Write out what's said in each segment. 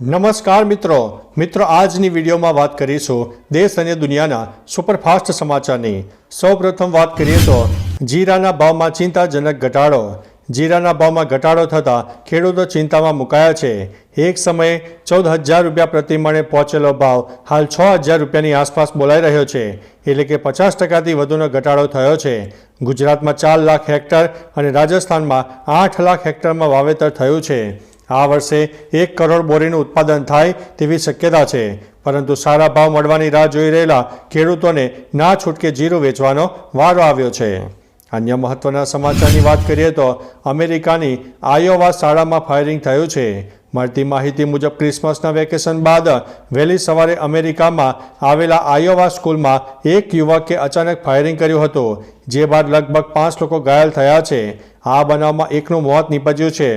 નમસ્કાર મિત્રો. મિત્રો, આજની વિડીયોમાં વાત કરીશું દેશ અને દુનિયાના સુપરફાસ્ટ સમાચારની. સૌપ્રથમ વાત કરીએ તો જીરાના ભાવમાં ચિંતાજનક ઘટાડો. જીરાના ભાવમાં ઘટાડો થતાં ખેડૂતો ચિંતામાં મુકાયા છે. એક સમયે ચૌદ હજાર રૂપિયા પ્રતિ મણે પહોંચેલો ભાવ હાલ છ હજાર રૂપિયાની આસપાસ બોલાઈ રહ્યો છે. એટલે કે પચાસ ટકાથી વધુનો ઘટાડો થયો છે. ગુજરાતમાં ચાર લાખ હેક્ટર અને રાજસ્થાનમાં આઠ લાખ હેક્ટરમાં વાવેતર થયું છે. આ વર્ષે એક કરોડ બોરીનું ઉત્પાદન થાય તેવી શક્યતા છે. પરંતુ સારા ભાવ મળવાની રાહ જોઈ રહેલા ખેડૂતોને ના છૂટકે જીરું વેચવાનો વારો આવ્યો છે. અન્ય મહત્વના સમાચારની વાત કરીએ તો અમેરિકાની આયોવા શાળામાં ફાયરિંગ થયું છે. મળતી માહિતી મુજબ ક્રિસમસના વેકેશન બાદ વહેલી સવારે અમેરિકામાં આવેલા આયોવા સ્કૂલમાં એક યુવકે અચાનક ફાયરિંગ કર્યું હતું, જે બાદ લગભગ પાંચ લોકો ઘાયલ થયા છે. આ બનાવમાં એકનું મોત નીપજ્યું છે.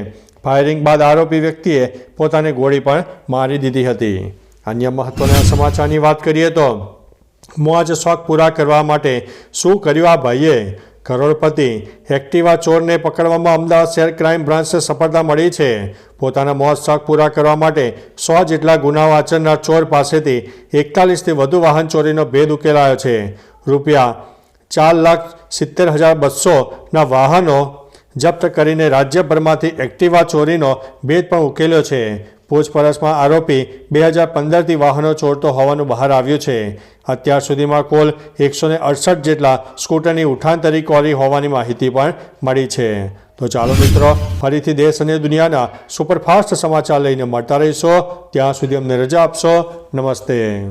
ફાયરિંગ બાદ આરોપી વ્યક્તિએ પોતાને ગોળી પણ મારી દીધી હતી. અન્ય મહત્વના સમાચારની વાત કરીએ તો, મોજ શોખ પૂરા કરવા માટે શું કર્યું આ ભાઈએ? કરોડપતિ એક્ટિવા ચોરને પકડવામાં અમદાવાદ શહેર ક્રાઇમ બ્રાન્ચને સફળતા મળી છે. પોતાના મોજ શોખ પૂરા કરવા માટે સો જેટલા ગુનાઓ આચરનાર ચોર પાસેથી એકતાલીસથી વધુ વાહન ચોરીનો ભેદ ઉકેલાયો છે. રૂપિયા ચાર લાખ સિત્તેર હજાર બસોના વાહનો જપ્ત કરીને રાજ્યભરમાંથી એક્ટિવા ચોરીનો ભેદ પણ ઉકેલ્યો છે. પૂછપરછમાં આરોપી બે હજાર પંદરથી વાહનો ચોરતો હોવાનું બહાર આવ્યું છે. અત્યાર સુધીમાં કુલ એકસો અડસઠ જેટલા સ્કૂટરની ઉઠાંતરી કોરી હોવાની માહિતી પણ મળી છે. તો ચાલો મિત્રો, ફરીથી દેશ અને દુનિયાના સુપરફાસ્ટ સમાચાર લઈને મળતા રહીશો. ત્યાં સુધી અમને રજા આપશો. નમસ્તે.